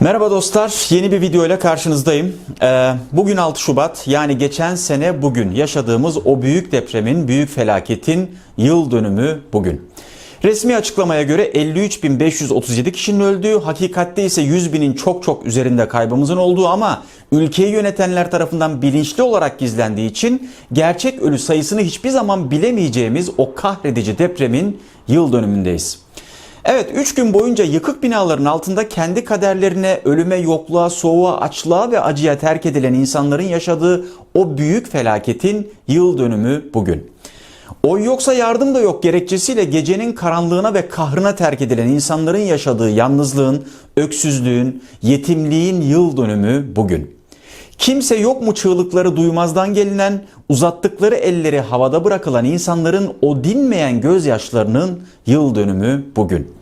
Merhaba dostlar, yeni bir video ile karşınızdayım. Ee, bugün 6 Şubat, yani geçen sene bugün yaşadığımız o büyük depremin, büyük felaketin yıl dönümü bugün. Resmi açıklamaya göre 53.537 kişinin öldüğü, hakikatte ise 100 binin çok çok üzerinde kaybımızın olduğu ama ülkeyi yönetenler tarafından bilinçli olarak gizlendiği için gerçek ölü sayısını hiçbir zaman bilemeyeceğimiz o kahredici depremin yıl dönümündeyiz. Evet 3 gün boyunca yıkık binaların altında kendi kaderlerine, ölüme, yokluğa, soğuğa, açlığa ve acıya terk edilen insanların yaşadığı o büyük felaketin yıl dönümü bugün. Oy yoksa yardım da yok gerekçesiyle gecenin karanlığına ve kahrına terk edilen insanların yaşadığı yalnızlığın, öksüzlüğün, yetimliğin yıl dönümü bugün. Kimse yok mu çığlıkları duymazdan gelinen, uzattıkları elleri havada bırakılan insanların o dinmeyen gözyaşlarının yıl dönümü bugün.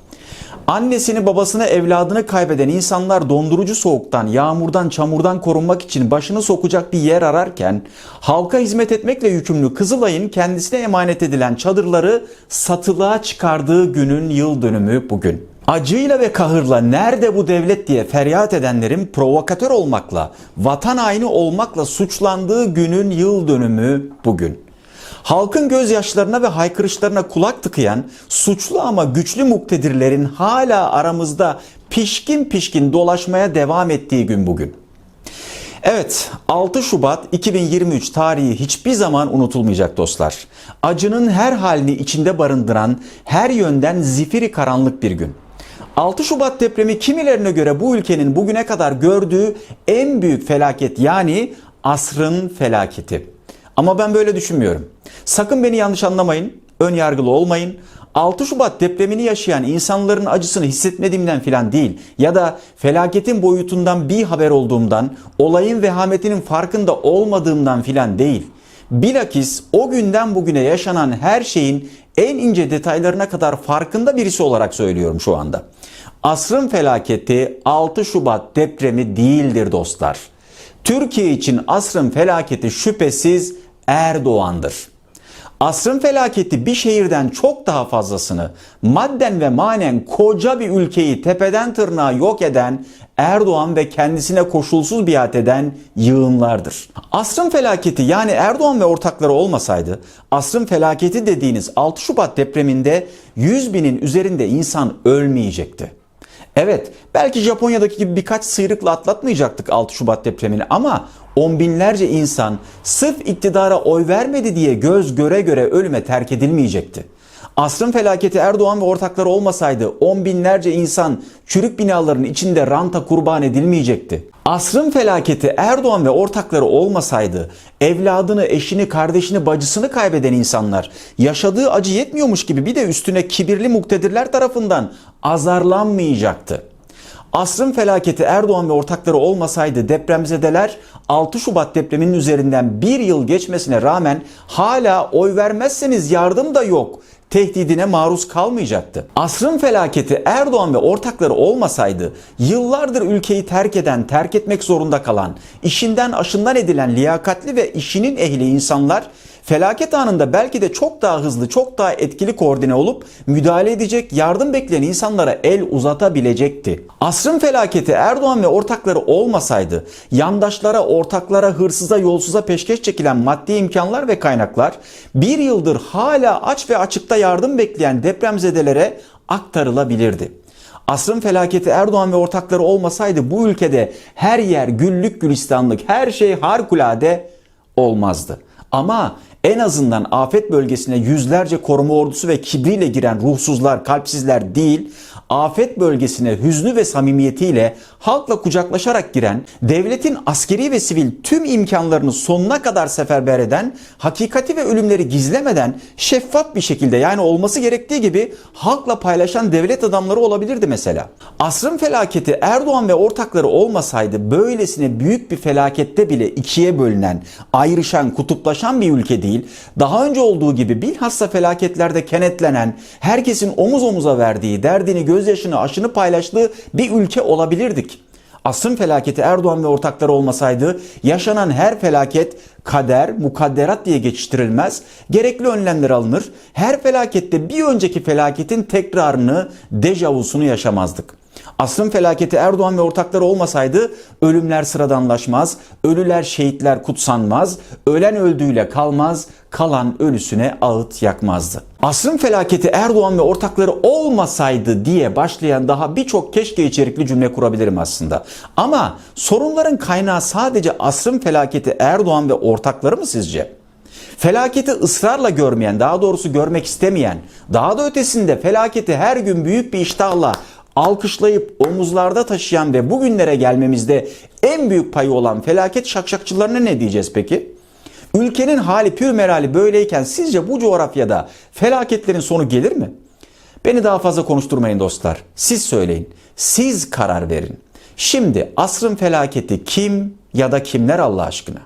Annesini babasını evladını kaybeden insanlar dondurucu soğuktan, yağmurdan, çamurdan korunmak için başını sokacak bir yer ararken halka hizmet etmekle yükümlü Kızılay'ın kendisine emanet edilen çadırları satılığa çıkardığı günün yıl dönümü bugün. Acıyla ve kahırla nerede bu devlet diye feryat edenlerin provokatör olmakla, vatan haini olmakla suçlandığı günün yıl dönümü bugün. Halkın gözyaşlarına ve haykırışlarına kulak tıkayan suçlu ama güçlü muktedirlerin hala aramızda pişkin pişkin dolaşmaya devam ettiği gün bugün. Evet 6 Şubat 2023 tarihi hiçbir zaman unutulmayacak dostlar. Acının her halini içinde barındıran her yönden zifiri karanlık bir gün. 6 Şubat depremi kimilerine göre bu ülkenin bugüne kadar gördüğü en büyük felaket yani asrın felaketi. Ama ben böyle düşünmüyorum. Sakın beni yanlış anlamayın, ön yargılı olmayın. 6 Şubat depremini yaşayan insanların acısını hissetmediğimden filan değil ya da felaketin boyutundan bir haber olduğumdan, olayın vehametinin farkında olmadığımdan filan değil. Bilakis o günden bugüne yaşanan her şeyin en ince detaylarına kadar farkında birisi olarak söylüyorum şu anda. Asrın felaketi 6 Şubat depremi değildir dostlar. Türkiye için asrın felaketi şüphesiz Erdoğan'dır. Asrın felaketi bir şehirden çok daha fazlasını madden ve manen koca bir ülkeyi tepeden tırnağa yok eden Erdoğan ve kendisine koşulsuz biat eden yığınlardır. Asrın felaketi yani Erdoğan ve ortakları olmasaydı asrın felaketi dediğiniz 6 Şubat depreminde 100 binin üzerinde insan ölmeyecekti. Evet belki Japonya'daki gibi birkaç sıyrıkla atlatmayacaktık 6 Şubat depremini ama on binlerce insan sırf iktidara oy vermedi diye göz göre göre ölüme terk edilmeyecekti. Asrın felaketi Erdoğan ve ortakları olmasaydı on binlerce insan çürük binaların içinde ranta kurban edilmeyecekti. Asrın felaketi Erdoğan ve ortakları olmasaydı evladını, eşini, kardeşini, bacısını kaybeden insanlar yaşadığı acı yetmiyormuş gibi bir de üstüne kibirli muktedirler tarafından azarlanmayacaktı. Asrın felaketi Erdoğan ve ortakları olmasaydı depremzedeler 6 Şubat depreminin üzerinden bir yıl geçmesine rağmen hala oy vermezseniz yardım da yok tehdidine maruz kalmayacaktı. Asrın felaketi Erdoğan ve ortakları olmasaydı yıllardır ülkeyi terk eden, terk etmek zorunda kalan, işinden aşından edilen liyakatli ve işinin ehli insanlar felaket anında belki de çok daha hızlı, çok daha etkili koordine olup müdahale edecek, yardım bekleyen insanlara el uzatabilecekti. Asrın felaketi Erdoğan ve ortakları olmasaydı yandaşlara, ortaklara, hırsıza, yolsuza peşkeş çekilen maddi imkanlar ve kaynaklar bir yıldır hala aç ve açıkta yardım bekleyen depremzedelere aktarılabilirdi. Asrın felaketi Erdoğan ve ortakları olmasaydı bu ülkede her yer güllük gülistanlık, her şey harikulade olmazdı. Ama en azından afet bölgesine yüzlerce koruma ordusu ve kibriyle giren ruhsuzlar, kalpsizler değil, afet bölgesine hüznü ve samimiyetiyle halkla kucaklaşarak giren, devletin askeri ve sivil tüm imkanlarını sonuna kadar seferber eden, hakikati ve ölümleri gizlemeden şeffaf bir şekilde yani olması gerektiği gibi halkla paylaşan devlet adamları olabilirdi mesela. Asrın felaketi Erdoğan ve ortakları olmasaydı böylesine büyük bir felakette bile ikiye bölünen, ayrışan, kutuplaşan bir ülke değil, daha önce olduğu gibi bilhassa felaketlerde kenetlenen, herkesin omuz omuza verdiği, derdini, gözyaşını, aşını paylaştığı bir ülke olabilirdik. Asrın felaketi Erdoğan ve ortakları olmasaydı yaşanan her felaket kader, mukadderat diye geçiştirilmez. Gerekli önlemler alınır. Her felakette bir önceki felaketin tekrarını, dejavusunu yaşamazdık. Asrın felaketi Erdoğan ve ortakları olmasaydı ölümler sıradanlaşmaz, ölüler şehitler kutsanmaz, ölen öldüğüyle kalmaz, kalan ölüsüne ağıt yakmazdı. Asrın felaketi Erdoğan ve ortakları olmasaydı diye başlayan daha birçok keşke içerikli cümle kurabilirim aslında. Ama sorunların kaynağı sadece asrın felaketi Erdoğan ve ortakları mı sizce? Felaketi ısrarla görmeyen, daha doğrusu görmek istemeyen, daha da ötesinde felaketi her gün büyük bir iştahla alkışlayıp omuzlarda taşıyan ve bugünlere gelmemizde en büyük payı olan felaket şakşakçılarına ne diyeceğiz peki? Ülkenin hali pür merali böyleyken sizce bu coğrafyada felaketlerin sonu gelir mi? Beni daha fazla konuşturmayın dostlar. Siz söyleyin. Siz karar verin. Şimdi asrın felaketi kim ya da kimler Allah aşkına?